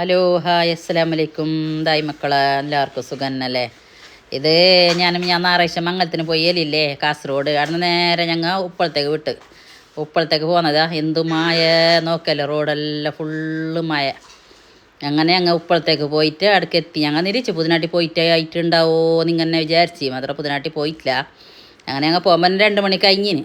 Hello hi അസ്സലാം വലൈക്കും thy മക്കളെ എല്ലാവർക്കും സുഖന്നല്ലേ? ഇത് ഞാനും ഞാൻ ഞായറാഴ്ച മംഗലത്തിന് പോയി അല്ലേ കാസർഗോഡ്. അവിടെ നേരെ ഞങ്ങൾ ഉപ്പളത്തേക്ക് വിട്ട്. ഉപ്പളത്തേക്ക് എന്തു മായ നോക്കല്ലേ റോഡെല്ലാം ഫുള്ള് മായ. അങ്ങനെ ഞങ്ങൾ ഉപ്പളത്തേക്ക് പോയിട്ട് അടുക്ക് എത്തി ഞങ്ങൾ നിരിച്ചു പുതിനാട്ടി പോയിട്ട് ആയിട്ടുണ്ടാവോ എന്നിങ്ങനെ വിചാരിച്ചു. മാത്രം പുതിനാട്ടി പോയിട്ടില്ല. അങ്ങനെ ഞങ്ങൾ പോകുമ്പോൾ രണ്ട് മണി കഴിഞ്ഞിന്.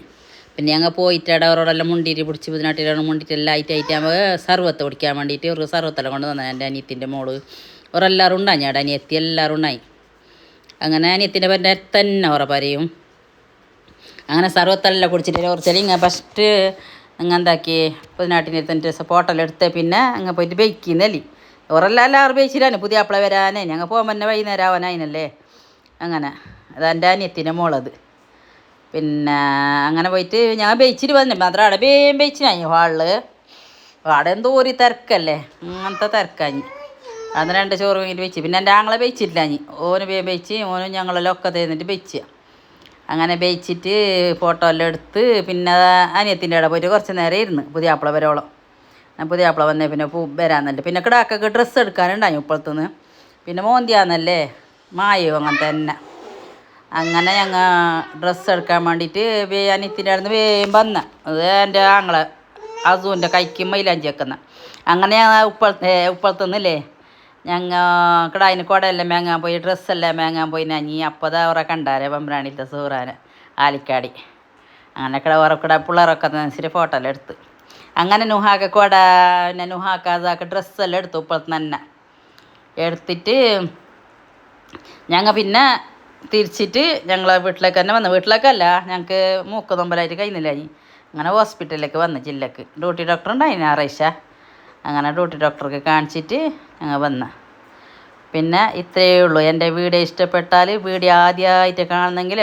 പിന്നെ ഞങ്ങൾ പോയിട്ട് അവരോടെല്ലാം മുണ്ടിയിട്ട് പിടിച്ച് പുതിനാട്ടിലാണ് മുണ്ടിട്ട് എല്ലാം ആയിട്ട് ആയിട്ട് നമ്മൾ സർവത്ത് കുടിക്കാൻ വേണ്ടിയിട്ട് ഒരു സർവത്തെല്ലാം കൊണ്ട് തന്നെ എന്റെ അനിയത്തിന്റെ മോൾ. അവരെല്ലാവരും ഉണ്ടായി. ഞാൻ അനിയത്തി എല്ലാവരും ഉണ്ടായി. അങ്ങനെ അനിയത്തിന്റെ പേരുടെ തന്നെ ഉറ പറയും അങ്ങനെ സർവത്തെല്ലാം കുടിച്ചിട്ട് കുറച്ചാൽ ഇങ്ങനെ ഫസ്റ്റ് അങ്ങ് എന്താക്കി പുതിനാട്ടിന് അടുത്ത് ഫോട്ടോയിൽ എടുത്ത് പിന്നെ അങ്ങ് പോയിട്ട് ബൈക്കുന്നല്ലേ ഓറെല്ലാം എല്ലാവരും ബൈച്ചിലാണ് പുതിയ അപ്പളെ വരാനേ. ഞങ്ങൾ പോകുമ്പോൾ തന്നെ വൈകുന്നേരം ആവാനായിനല്ലേ. അങ്ങനെ. അതെന്റെ അനിയത്തിന്റെ മോളത്. പിന്നെ അങ്ങനെ പോയിട്ട് ഞാൻ ബേച്ചിട്ട് വന്നു മാത്രം അവിടെ വേഗം ബേച്ചിനായി ഹാളിൽ അവിടെ എന്തോ ഒരു തിരക്കല്ലേ? അങ്ങനത്തെ തിരക്കാഞ്ഞ് അന്ന് രണ്ട് ചോറ് വീട്ടിൽ വെച്ച് പിന്നെ എന്റെ ആങ്ങളെ ബേച്ചിട്ടില്ല ഞാൻ ഓന് വേഗം ബേച്ച് ഓനും ഞങ്ങളെല്ലാം ഒക്കെ തന്നിട്ട് ബേച്ച്. അങ്ങനെ ബേച്ചിട്ട് ഫോട്ടോ എല്ലാം എടുത്ത് പിന്നെ അനിയത്തിന്റെ അവിടെ പോയിട്ട് കുറച്ച് നേരം ഇരുന്ന് പുതിയ ആപ്പിള വരോളം. ഞാൻ പുതിയ ആപ്പിള വന്നേ പിന്നെ പൂ വരാന്നല്ലേ പിന്നെ കിടാക്കൊക്കെ ഡ്രസ്സ് എടുക്കാനുണ്ടായി ഇപ്പോഴത്തുനിന്ന്. പിന്നെ മോന്തിയാന്നല്ലേ? മായോ അങ്ങനെ തന്നെ. അങ്ങനെ ഞങ്ങൾ ഡ്രസ്സ് എടുക്കാൻ വേണ്ടിയിട്ട് അനിയത്തിന്റെ അടുത്ത് വേഗം വന്ന. അത് എന്റെ ആങ്ങളെ അസുവിന്റെ കൈക്ക് മൈലാഞ്ചി വെക്കുന്ന. അങ്ങനെ ഞങ്ങൾ ഉപ്പളത്തെ ഉപ്പളത്തുനിന്നില്ലേ? ഞങ്ങൾ കിടായിന് കുടയെല്ലാം മേങ്ങാൻ പോയി ഡ്രസ്സെല്ലാം മേങ്ങാൻ പോയി. നഞ്ഞി അപ്പോൾ അത് അവരെ കണ്ടാരെ പമ്പ്രാണിത്തെ സൂറാനെ ആലിക്കാടി. അങ്ങനെ കിട ഓരോ കിട പിള്ളേരൊക്കെ അനുസരിച്ച് ഫോട്ടോ എല്ലാം എടുത്ത്. അങ്ങനെ നുഹാക്ക കുട പിന്നെ നുഹാക്ക അതാക്ക ഡ്രസ്സെല്ലാം എടുത്തു ഉപ്പളത്ത് തന്നെ. എടുത്തിട്ട് ഞങ്ങൾ പിന്നെ തിരിച്ചിട്ട് ഞങ്ങൾ വീട്ടിലേക്ക് തന്നെ വന്നു. വീട്ടിലേക്കല്ല ഞങ്ങൾക്ക് മൂക്ക് നൊമ്പലായിട്ട് കഴിഞ്ഞില്ല ഇനി? അങ്ങനെ ഹോസ്പിറ്റലിലേക്ക് വന്നു ജില്ലക്ക്. ഡ്യൂട്ടി ഡോക്ടർ ഉണ്ടായി ഞായറാഴ്ച. അങ്ങനെ ഡ്യൂട്ടി ഡോക്ടർക്ക് കാണിച്ചിട്ട് ഞങ്ങൾ വന്ന. പിന്നെ ഇത്രയേ ഉള്ളൂ. എന്റെ വീഡിയോ ഇഷ്ടപ്പെട്ടാൽ വീഡിയോ ആദ്യമായിട്ട് കാണുന്നെങ്കിൽ